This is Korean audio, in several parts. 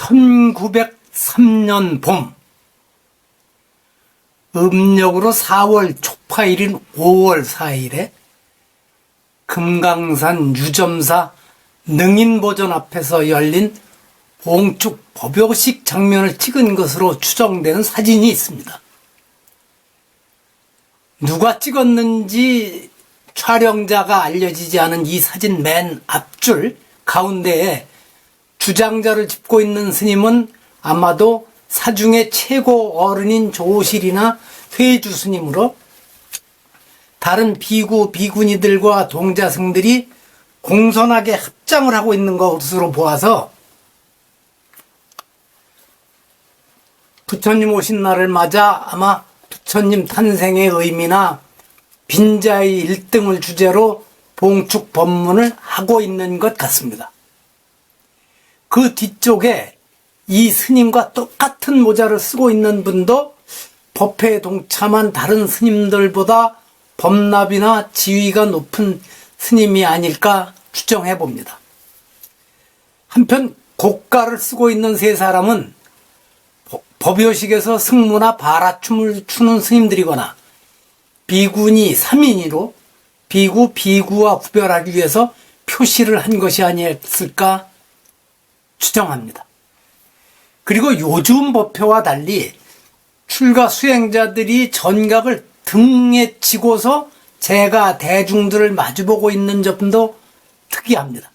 1903년 봄 음력으로 4월 초파일인 5월 4일에 금강산 유점사 능인보전 앞에서 열린 봉축 법요식 장면을 찍은 것으로 추정되는 사진이 있습니다. 누가 찍었는지 촬영자가 알려지지 않은 이 사진 맨 앞줄 가운데에 주장자를 짚고 있는 스님은 아마도 사중의 최고 어른인 조실이나 회주 스님으로 다른 비구 비구니들과 동자승들이 공손하게 합장을 하고 있는 것으로 보아서 부처님 오신 날을 맞아 아마 부처님 탄생의 의미나 빈자의 1등을 주제로 봉축 법문을 하고 있는 것 같습니다. 그 뒤쪽에 이 스님과 똑같은 모자를 쓰고 있는 분도 법회에 동참한 다른 스님들보다 법납이나 지위가 높은 스님이 아닐까 추정해 봅니다. 한편 고가를 쓰고 있는 세 사람은 법- 법요식에서 승무나 바라춤을 추는 스님들이거나 비군이 3인이로 비구, 비구와 구별하기 위해서 표시를 한 것이 아니었을까 추정합니다. 그리고 요즘 법회와 달리 출가 수행자들이 전각을 등에 지고서 제가 대중들을 마주보고 있는 점도 특이합니다.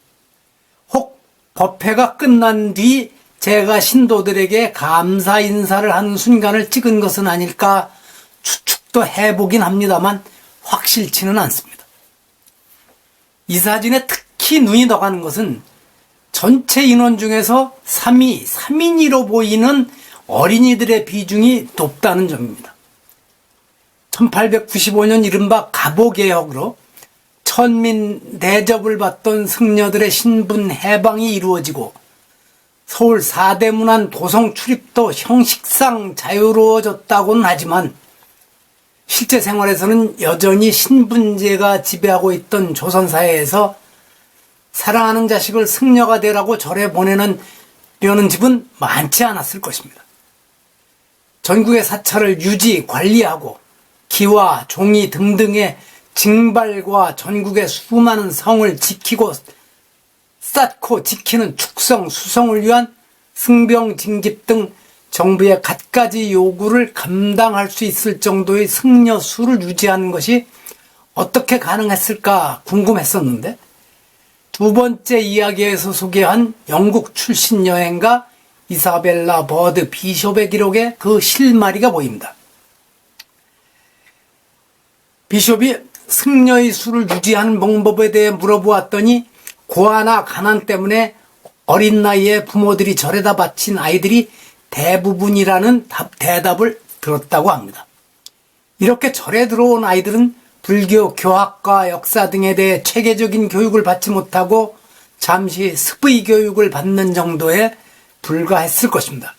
혹 법회가 끝난 뒤 제가 신도들에게 감사 인사를 하는 순간을 찍은 것은 아닐까 추측도 해보긴 합니다만 확실치는 않습니다. 이 사진에 특히 눈이 더 가는 것은 전체 인원 중에서 3위, 3인이로 보이는 어린이들의 비중이 높다는 점입니다. 1895년 이른바 가보개혁으로 천민 대접을 받던 승려들의 신분 해방이 이루어지고 서울 사대문안 도성 출입도 형식상 자유로워졌다고는 하지만 실제 생활에서는 여전히 신분제가 지배하고 있던 조선사회에서 사랑하는 자식을 승려가 되라고 절에 보내는 려는 집은 많지 않았을 것입니다. 전국의 사찰을 유지, 관리하고 기와 종이 등등의 징발과 전국의 수많은 성을 지키고 쌓고 지키는 축성, 수성을 위한 승병 징집 등 정부의 갖가지 요구를 감당할 수 있을 정도의 승려 수를 유지하는 것이 어떻게 가능했을까 궁금했었는데 두 번째 이야기에서 소개한 영국 출신 여행가 이사벨라 버드 비숍의 기록에 그 실마리가 보입니다. 비숍이 승려의 수를 유지하는 방법에 대해 물어보았더니 고아나 가난 때문에 어린 나이에 부모들이 절에다 바친 아이들이 대부분이라는 답, 대답을 들었다고 합니다. 이렇게 절에 들어온 아이들은 불교 교학과 역사 등에 대해 체계적인 교육을 받지 못하고 잠시 습의 교육을 받는 정도에 불과했을 것입니다.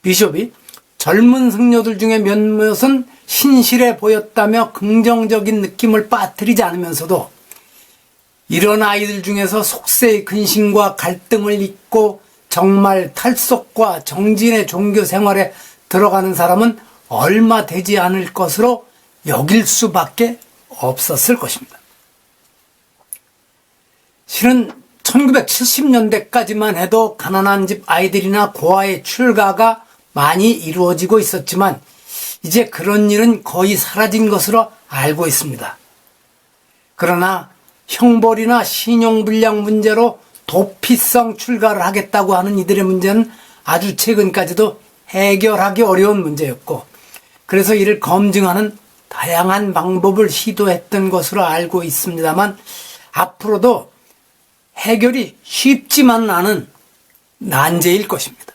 비숍이 젊은 승려들 중에 몇몇은 신실해 보였다며 긍정적인 느낌을 빠뜨리지 않으면서도 이런 아이들 중에서 속세의 근심과 갈등을 잇고 정말 탈속과 정진의 종교 생활에 들어가는 사람은 얼마 되지 않을 것으로 여길 수밖에 없었을 것입니다. 실은 1970년대까지만 해도 가난한 집 아이들이나 고아의 출가가 많이 이루어지고 있었지만 이제 그런 일은 거의 사라진 것으로 알고 있습니다. 그러나 형벌이나 신용불량 문제로 도피성 출가를 하겠다고 하는 이들의 문제는 아주 최근까지도 해결하기 어려운 문제였고 그래서 이를 검증하는 다양한 방법을 시도했던 것으로 알고 있습니다만 앞으로도 해결이 쉽지만은 않은 난제일 것입니다.